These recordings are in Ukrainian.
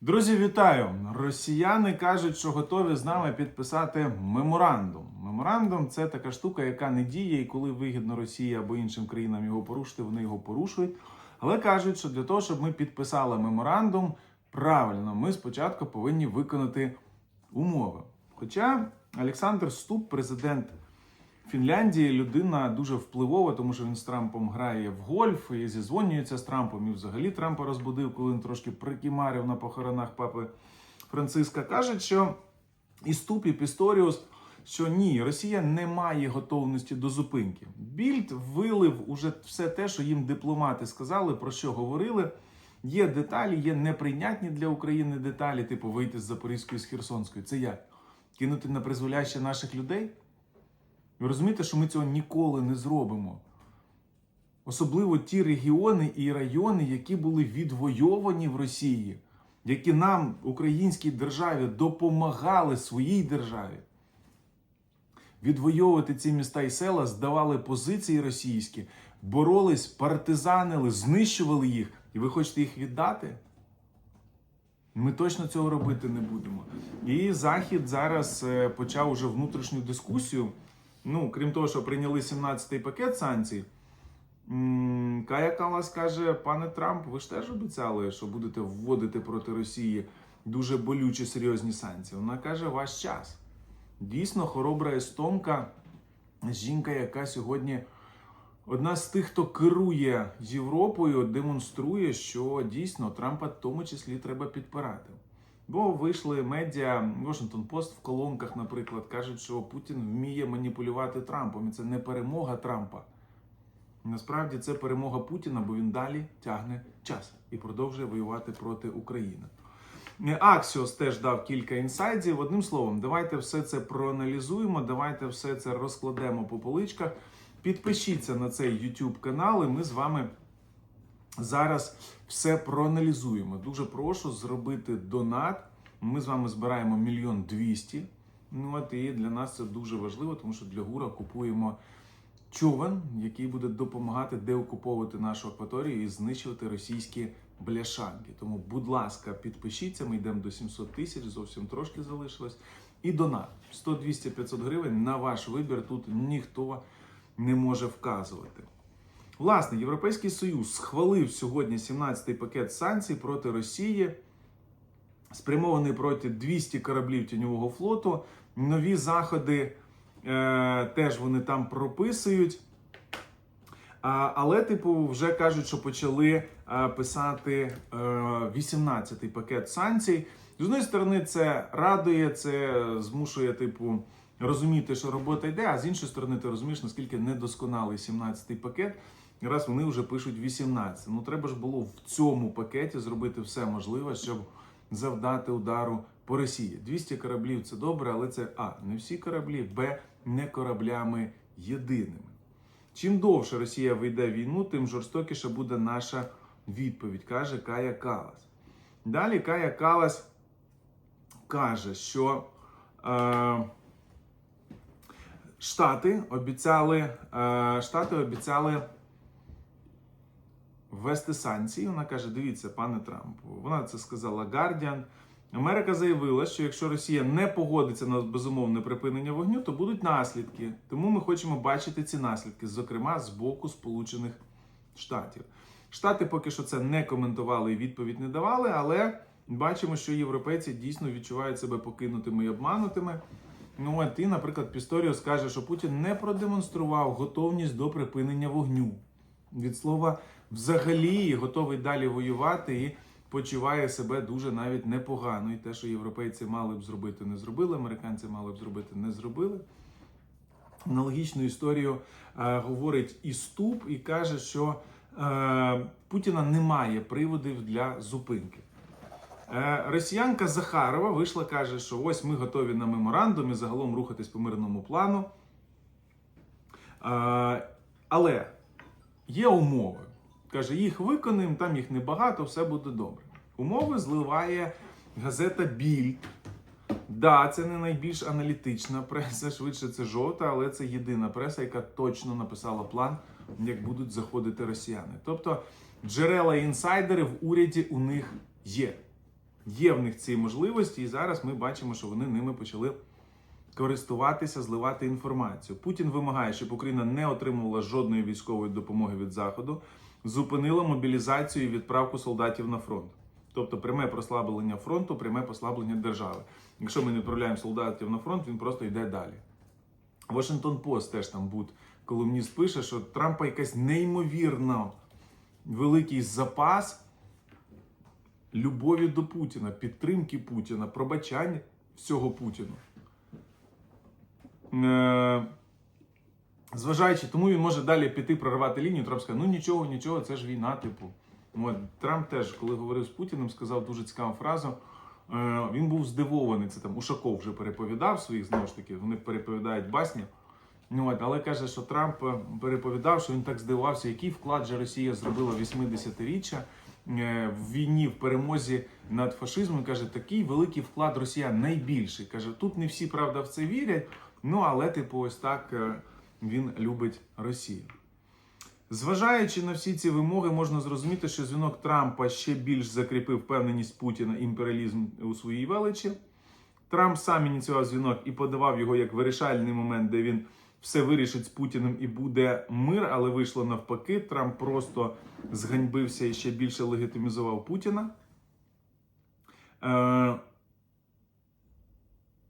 Друзі, вітаю! Росіяни кажуть, що готові з нами підписати меморандум. Меморандум це така штука, яка не діє, і коли вигідно Росії або іншим країнам його порушити, вони його порушують. Але кажуть, що для того, щоб ми підписали меморандум, правильно, ми спочатку повинні виконати умови. Хоча Олександр Ступ, президент Фінляндії, людина дуже впливова, тому що він з Трампом грає в гольф і зізвонюється з Трампом. І взагалі Трампа розбудив, коли він трошки прикимарив на похоронах папи Франциска. Кажуть, що і Ступ, і Пісторіус, що ні, Росія не має готовності до зупинки. Більд вилив уже все те, що їм дипломати сказали, про що говорили. Є деталі, є неприйнятні для України деталі, типу вийти з Запорізької з Херсонської. Це як? Кинути на призволяще наших людей? Ви розумієте, що ми цього ніколи не зробимо. Особливо ті регіони і райони, які були відвойовані в Росії, які нам, українській державі, допомагали своїй державі. Відвоювати ці міста і села, здавали позиції російські, боролись, партизанили, знищували їх. І ви хочете їх віддати? Ми точно цього робити не будемо. І Захід зараз е, почав уже внутрішню дискусію. Ну, крім того, що прийняли 17-й пакет санкцій. Кая Калас каже: пане Трамп, ви ж теж обіцяли, що будете вводити проти Росії дуже болючі серйозні санкції. Вона каже, ваш час. Дійсно, хоробра естомка, жінка, яка сьогодні одна з тих, хто керує Європою, демонструє, що дійсно Трампа в тому числі треба підпирати. Бо вийшли медіа, Washington Post в колонках, наприклад, кажуть, що Путін вміє маніпулювати Трампом. І це не перемога Трампа. Насправді це перемога Путіна, бо він далі тягне час і продовжує воювати проти України. Аксіос теж дав кілька інсайдів. Одним словом, давайте все це проаналізуємо, давайте все це розкладемо по поличках. Підпишіться на цей YouTube канал, і ми з вами зараз все проаналізуємо. Дуже прошу зробити донат. Ми з вами збираємо мільйон двісті. Ну от і для нас це дуже важливо, тому що для ГУРа купуємо човен, який буде допомагати деокуповувати нашу акваторію і знищувати російські бляшанки. Тому, будь ласка, підпишіться. Ми йдемо до 700 тисяч, зовсім трошки залишилось. І донат 100, 200, 500 гривень на ваш вибір. Тут ніхто не може вказувати. Власне, Європейський Союз схвалив сьогодні 17-й пакет санкцій проти Росії, спрямований проти 200 кораблів тіньового флоту. Нові заходи е, теж вони там прописують. А, але, типу, вже кажуть, що почали е, писати е, 18-й пакет санкцій. З однієї сторони, це радує, це змушує, типу, розуміти, що робота йде, а з іншої сторони, ти розумієш, наскільки недосконалий 17-й пакет, раз вони вже пишуть 18. Ну, треба ж було в цьому пакеті зробити все можливе, щоб завдати удару по Росії. 200 кораблів це добре, але це А, не всі кораблі, Б, не кораблями єдиними. Чим довше Росія вийде в війну, тим жорстокіша буде наша відповідь, каже Кая Калас. Далі Кая Калас каже, що е, Штати обіцяли, е, Штати обіцяли ввести санкції. Вона каже: дивіться, пане Трамп, вона це сказала Guardian. Америка заявила, що якщо Росія не погодиться на безумовне припинення вогню, то будуть наслідки. Тому ми хочемо бачити ці наслідки, зокрема з боку Сполучених Штатів. Штати поки що це не коментували і відповідь не давали, але бачимо, що європейці дійсно відчувають себе покинутими і обманутими. Ну от і, наприклад, Пісторіо скаже, що Путін не продемонстрував готовність до припинення вогню. Від слова, взагалі готовий далі воювати і почуває себе дуже навіть непогано. І те, що європейці мали б зробити, не зробили, американці мали б зробити, не зробили. Аналогічну історію е, говорить і Ступ, і каже, що е, Путіна немає приводів для зупинки. Е, Росіянка Захарова вийшла, каже, що ось ми готові на меморандумі загалом рухатись по мирному плану. Е, але є умови. Каже, їх виконаємо, там їх небагато, все буде добре. Умови зливає газета Більд. Да, це не найбільш аналітична преса, швидше це жовта, але це єдина преса, яка точно написала план, як будуть заходити росіяни. Тобто джерела і інсайдери в уряді у них є. Є в них ці можливості, і зараз ми бачимо, що вони ними почали користуватися, зливати інформацію. Путін вимагає, щоб Україна не отримувала жодної військової допомоги від Заходу, зупинила мобілізацію і відправку солдатів на фронт. Тобто пряме прослаблення фронту, пряме послаблення держави. Якщо ми не відправляємо солдатів на фронт, він просто йде далі. Washington Post теж там будь колумніст пише, що Трампа якась неймовірно великий запас любові до Путіна, підтримки Путіна, пробачання всього Путіну. Е, Зважаючи, тому він може далі піти прорвати лінію. Трамп скаже, ну нічого, нічого, це ж війна, типу. От, Трамп теж, коли говорив з Путіним, сказав дуже цікаву фразу. Е, Він був здивований. Це там Ушаков вже переповідав своїх знову ж таки, вони переповідають басні. От, але каже, що Трамп переповідав, що він так здивувався, який вклад же Росія зробила в 80-річчя е, в війні, в перемозі над фашизмом. Каже, такий великий вклад Росія найбільший. Каже, тут не всі правда в це вірять. Ну але, типу, ось так е, він любить Росію. Зважаючи на всі ці вимоги, можна зрозуміти, що дзвінок Трампа ще більш закріпив впевненість Путіна імперіалізм у своїй величі. Трамп сам ініціював дзвінок і подавав його як вирішальний момент, де він все вирішить з Путіним і буде мир, але вийшло навпаки. Трамп просто зганьбився і ще більше легітимізував Путіна. Е,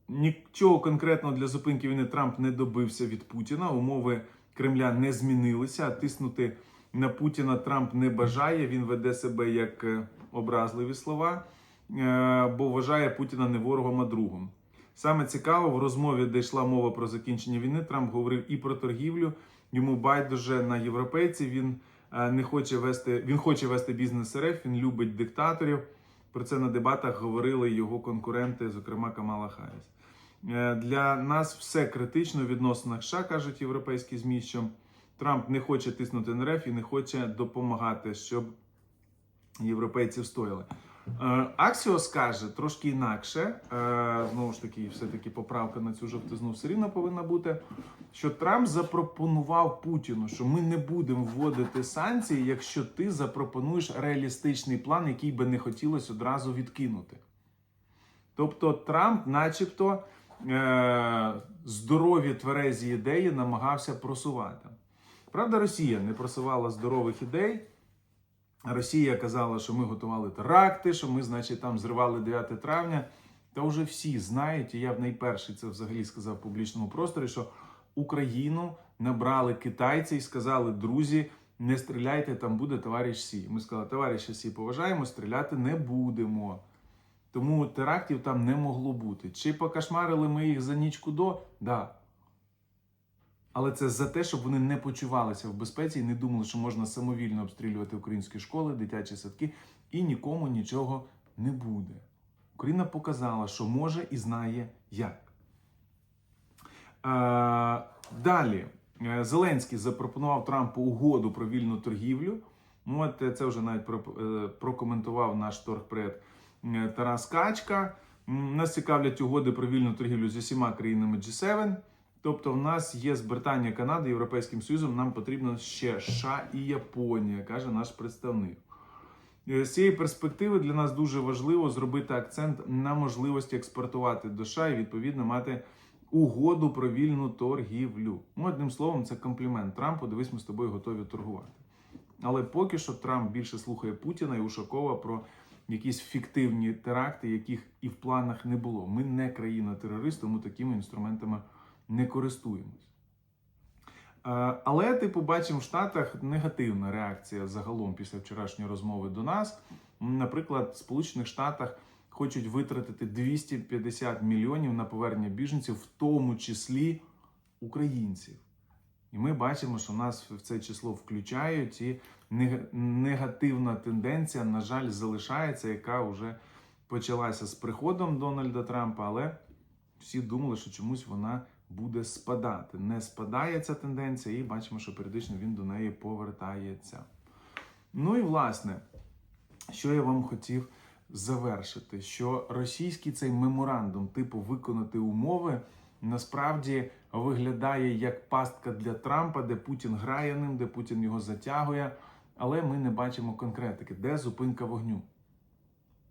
Нічого конкретного для зупинки війни Трамп не добився від Путіна. Умови Кремля не змінилися. Тиснути на Путіна Трамп не бажає. Він веде себе як е, образливі слова, е, бо вважає Путіна не ворогом, а другом. Саме цікаво, в розмові, де йшла мова про закінчення війни, Трамп говорив і про торгівлю. Йому байдуже на європейців. Він е, не хоче вести, він хоче вести бізнес РФ, він любить диктаторів. Про це на дебатах говорили його конкуренти, зокрема Камала Харріс. Е, Для нас все критично в відносинах США, кажуть європейські ЗМІ, що Трамп не хоче тиснути на РФ і не хоче допомагати, щоб європейці встояли. Е, Аксіос каже трошки інакше. Е, Знову ж таки, все-таки поправка на цю жовтизну все рівно повинна бути. Що Трамп запропонував Путіну, що ми не будемо вводити санкції, якщо ти запропонуєш реалістичний план, який би не хотілося одразу відкинути. Тобто Трамп, начебто, е- здорові тверезі ідеї намагався просувати. Правда, Росія не просувала здорових ідей. Росія казала, що ми готували теракти, що ми, значить, там зривали 9 травня. Та вже всі знають, і я в найперший це взагалі сказав в публічному просторі, що Україну набрали китайці і сказали: друзі, не стріляйте, там буде товариш Сі. Ми сказали, товариша Сі, поважаємо, стріляти не будемо. Тому терактів там не могло бути. Чи покашмарили ми їх за нічку до? Да. Але це за те, щоб вони не почувалися в безпеці і не думали, що можна самовільно обстрілювати українські школи, дитячі садки, і нікому нічого не буде. Україна показала, що може і знає як. Е, далі Е, Зеленський запропонував Трампу угоду про вільну торгівлю. Ну, От е, це вже навіть е, прокоментував наш торгпред Тарас Качка. Нас цікавлять угоди про вільну торгівлю з усіма країнами G7. Тобто, в нас є з Британії, Канади, Європейським Союзом. Нам потрібно ще США і Японія, каже наш представник. Е, З цієї перспективи для нас дуже важливо зробити акцент на можливості експортувати до США і відповідно мати угоду про вільну торгівлю. Ну, одним словом, це комплімент Трампу. Дивись, ми з тобою готові торгувати. Але поки що Трамп більше слухає Путіна і Ушакова про якісь фіктивні теракти, яких і в планах не було. Ми не країна-терорист, тому такими інструментами не користуємось. Е, Але ти побачив в Штатах негативна реакція загалом після вчорашньої розмови до нас. Наприклад, в Сполучених Штатах хочуть витратити 250 мільйонів на повернення біженців, в тому числі українців. І ми бачимо, що нас в це число включають, і негативна тенденція, на жаль, залишається, яка вже почалася з приходом Дональда Трампа, але всі думали, що чомусь вона буде спадати. Не спадає ця тенденція, і бачимо, що періодично він до неї повертається. Ну і власне, що я вам хотів завершити, що російський цей меморандум, типу виконати умови, насправді виглядає як пастка для Трампа, де Путін грає ним, де Путін його затягує. Але ми не бачимо конкретики, де зупинка вогню.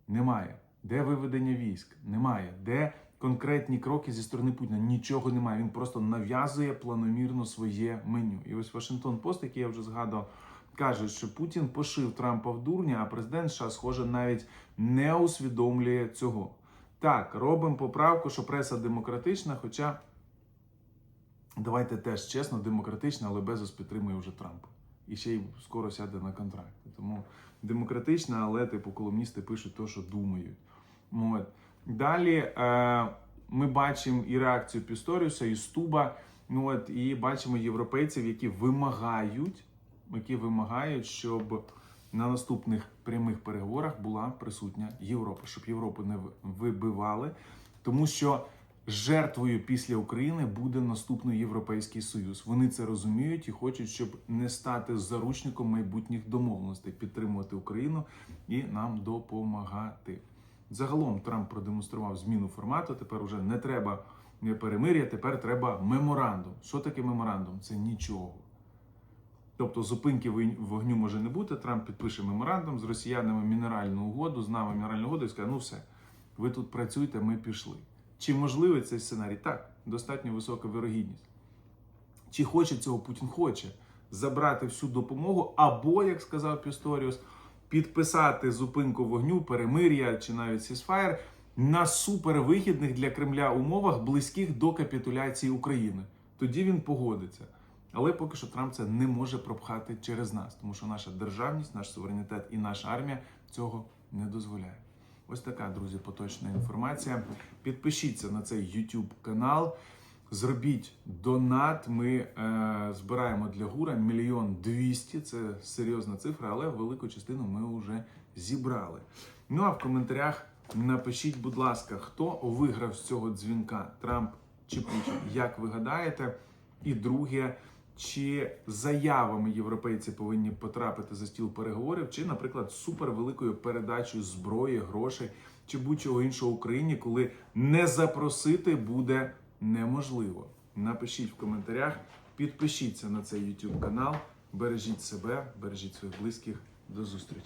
Немає. Де виведення військ? Немає. Де конкретні кроки зі сторони Путіна? Нічого немає. Він просто нав'язує планомірно своє меню. І ось Вашингтон Пост, який я вже згадував, каже, що Путін пошив Трампа в дурня, а президент США, схоже, навіть не усвідомлює цього. Так, робимо поправку, що преса демократична, хоча давайте теж чесно, демократична, але Безос підтримує вже Трампа. І ще й скоро сяде на контракт. Тому демократична, але типу колумністи пишуть те, що думають. От. Далі е, ми бачимо і реакцію Пісторіуса, і Стуба. Ну от і бачимо європейців, які вимагають, які вимагають, щоб на наступних прямих переговорах була присутня Європа, щоб Європу не вибивали, тому що жертвою після України буде наступний Європейський Союз. Вони це розуміють і хочуть, щоб не стати заручником майбутніх домовленостей, підтримувати Україну і нам допомагати. Загалом Трамп продемонстрував зміну формату. Тепер уже не треба перемир'я, тепер треба меморандум. Що таке меморандум? Це нічого. Тобто зупинки вогню- може не бути. Трамп підпише меморандум з росіянами мінеральну угоду, з нами мінеральну угоду і скаже, ну все, ви тут працюєте, ми пішли. Чи можливий цей сценарій? Так, достатньо висока вирогідність. Чи хоче цього Путін? Хоче забрати всю допомогу, або, як сказав Пісторіус, підписати зупинку вогню, перемир'я чи навіть сісфаєр на супервигідних для Кремля умовах, близьких до капітуляції України. Тоді він погодиться. Але поки що Трамп це не може пропхати через нас, тому що наша державність, наш суверенітет і наша армія цього не дозволяє. Ось така, друзі, поточна інформація. Підпишіться на цей YouTube канал. Зробіть донат. Ми е, збираємо для гура мільйон двісті. Це серйозна цифра, але велику частину ми вже зібрали. Ну а в коментарях напишіть, будь ласка, хто виграв з цього дзвінка Трамп чи Путін? Як ви гадаєте? І друге, чи заявами європейці повинні потрапити за стіл переговорів, чи, наприклад, супервеликою передачею зброї, грошей чи будь-чого іншого Україні, коли не запросити буде неможливо. Напишіть в коментарях, підпишіться на цей YouTube канал, бережіть себе, бережіть своїх близьких. До зустрічі!